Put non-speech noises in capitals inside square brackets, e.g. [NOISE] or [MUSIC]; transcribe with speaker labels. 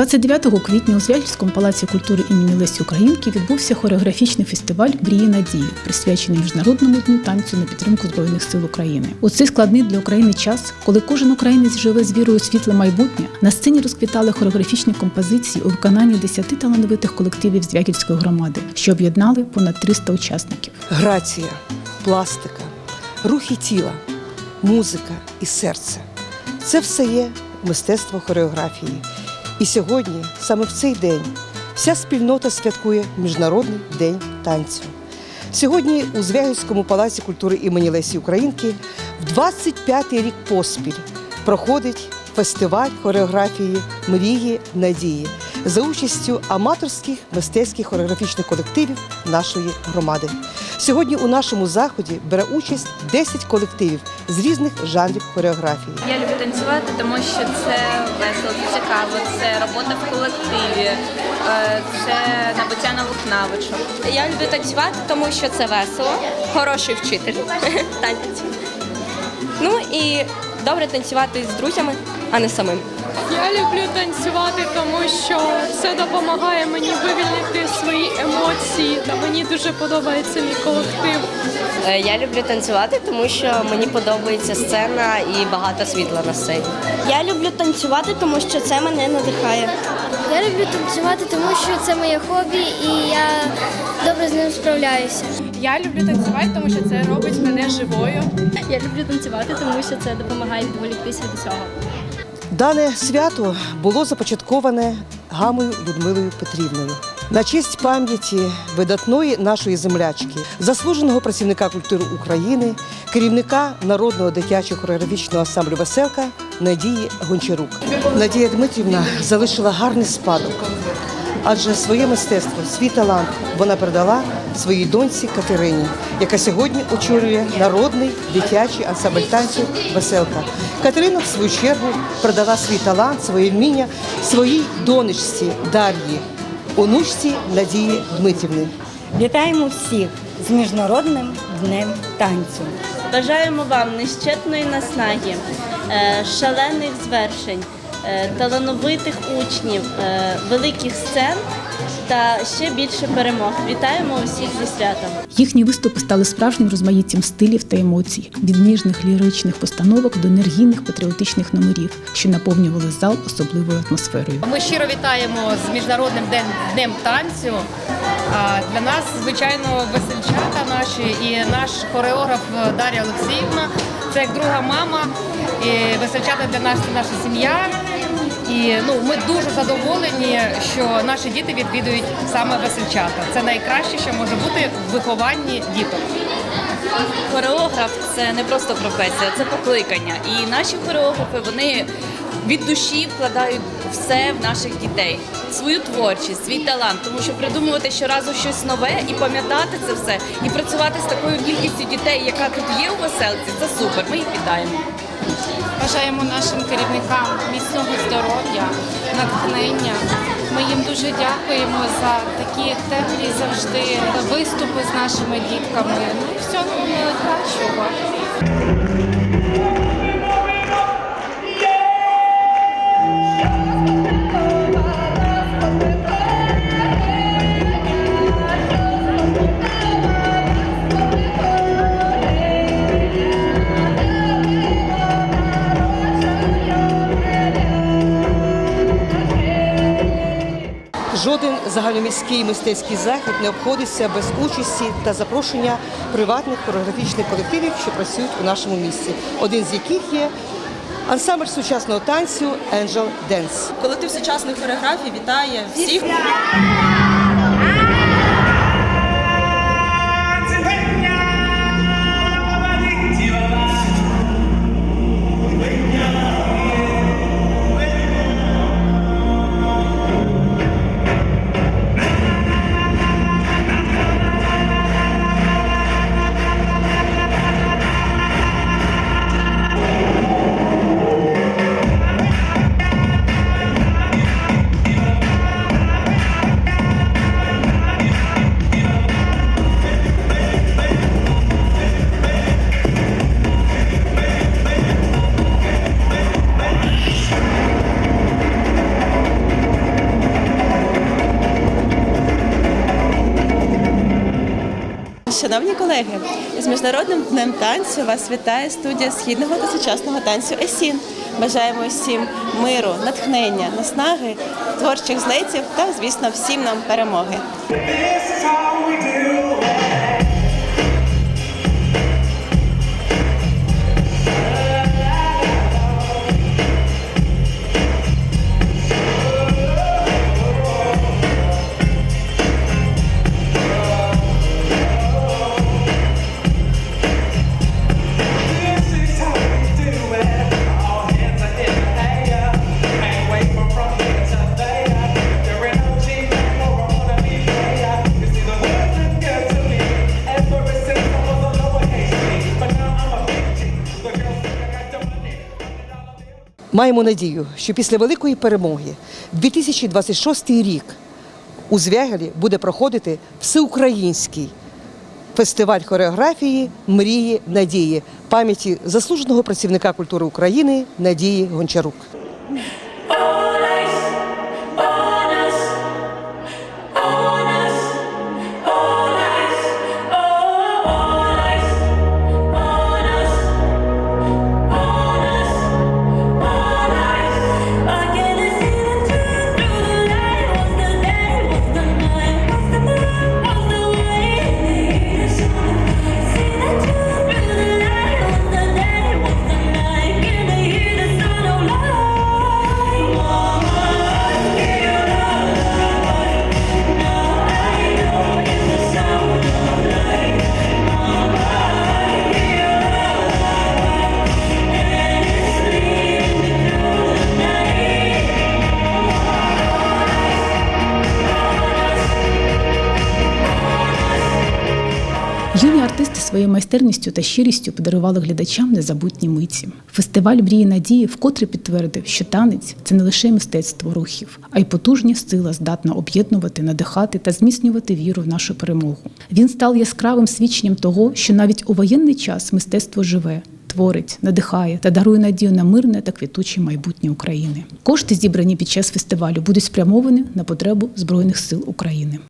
Speaker 1: 29 квітня у Звягільському палаці культури імені Лесі Українки відбувся хореографічний фестиваль Мрії надії, присвячений міжнародному дню танцю на підтримку збройних сил України. У цей складний для України час, коли кожен українець живе з вірою у світле майбутнє, на сцені розквітали хореографічні композиції у виконанні 10 талановитих колективів Звягільської громади, що об'єднали понад 300 учасників.
Speaker 2: Грація, пластика, рухи тіла, музика і серце це все є мистецтво хореографії. І сьогодні, саме в цей день, вся спільнота святкує Міжнародний день танцю. Сьогодні у Звягільському палаці культури імені Лесі Українки в 25-й рік поспіль проходить фестиваль хореографії Мрії надії за участю аматорських мистецьких хореографічних колективів нашої громади. Сьогодні у нашому заході бере участь 10 колективів з різних жанрів хореографії.
Speaker 3: Я люблю танцювати, тому що це весело, це цікаво, це робота в колективі, е, це набуття нових навичок.
Speaker 4: Я люблю танцювати, тому що це весело, хороший вчитель [LAUGHS] танців. Ну і добре танцювати з друзями, а не самим.
Speaker 5: Я люблю танцювати, тому що це допомагає мені вивільнити свої емоції. Та мені дуже подобається мій колектив.
Speaker 4: Е, Я люблю танцювати, тому що мені подобається сцена і багато світла на сцені.
Speaker 6: Я люблю танцювати, тому що це мене надихає. Я люблю танцювати, тому що це моє хобі і я добре з ним справляюся.
Speaker 5: Я люблю танцювати, тому що це робить мене живою.
Speaker 6: Я люблю танцювати, тому що це допомагає відволіктися від усього.
Speaker 2: Дане свято було започатковане гамою Людмилою Петрівною на честь пам'яті видатної нашої землячки, заслуженого працівника культури України, керівника народного дитячого хореографічного ансамблю Веселка Надії Гончарук. Надія Дмитрівна залишила гарний спадок, адже своє мистецтво, свій талант вона передала своїй доньці Катерині, яка сьогодні очолює народний дитячий ансамбль танцю Веселка. Катерина, в свою чергу, передала свій талант, своє вміння своїй донечці Дар'ї, онучці Надії Дмитрівни.
Speaker 7: Вітаємо всіх з Міжнародним днем танцю.
Speaker 8: Бажаємо вам нещетної наснаги, е, шалених звершень, талановитих учнів, е, великих сцен та ще більше перемог. Вітаємо усіх зі святом!
Speaker 1: Їхні виступи стали справжнім розмаїттям стилів та емоцій, від ніжних ліричних постановок до енергійних патріотичних номерів, що наповнювали зал особливою атмосферою.
Speaker 9: Ми щиро вітаємо з міжнародним днем, днем танцю. А Для нас, звичайно, весельчата наші і наш хореограф Дар'я Олексіївна це як друга мама. І весельчата для нас це наша сім'я. І ну, ми дуже задоволені, що наші діти відвідують саме весельчата. Це найкраще, що може бути в вихованні діток.
Speaker 3: Хореограф це не просто професія, це покликання. І наші хореографи вони від душі вкладають все в наших дітей, свою творчість, свій талант, тому що придумувати щоразу щось нове і пам'ятати це все, і працювати з такою кількістю дітей, яка тут є у веселці, це супер. Ми їх вітаємо.
Speaker 5: Бажаємо нашим керівникам міцного здоров'я, натхнення. Ми їм дуже дякуємо за такі теплі завжди виступи з нашими дітками. Ну і всього найкращого.
Speaker 2: Жоден загальноміський мистецький захід не обходиться без участі та запрошення приватних хореографічних колективів, що працюють у нашому місті. Один з яких є ансамбль сучасного танцю Angel Dance.
Speaker 8: Колектив сучасної хореографії вітає всіх.
Speaker 10: Шановні колеги, з міжнародним днем танцю вас вітає студія східного та сучасного танцю Есін. Бажаємо всім миру, натхнення, наснаги, творчих злетів та, звісно, всім нам перемоги.
Speaker 2: Маємо надію, що після великої перемоги 2026 рік у Звягелі буде проходити всеукраїнський фестиваль хореографії Мрії Надії пам'яті заслуженого працівника культури України Надії Гончарук.
Speaker 1: Юні артисти своєю майстерністю та щирістю подарували глядачам незабутні миті. Фестиваль мрії надії вкотре підтвердив, що танець це не лише мистецтво рухів, а й потужня сила здатна об'єднувати, надихати та зміцнювати віру в нашу перемогу. Він став яскравим свідченням того, що навіть у воєнний час мистецтво живе. Творить, надихає та дарує надію на мирне та квітуче майбутнє України. Кошти, зібрані під час фестивалю, будуть спрямовані на потребу Збройних сил України.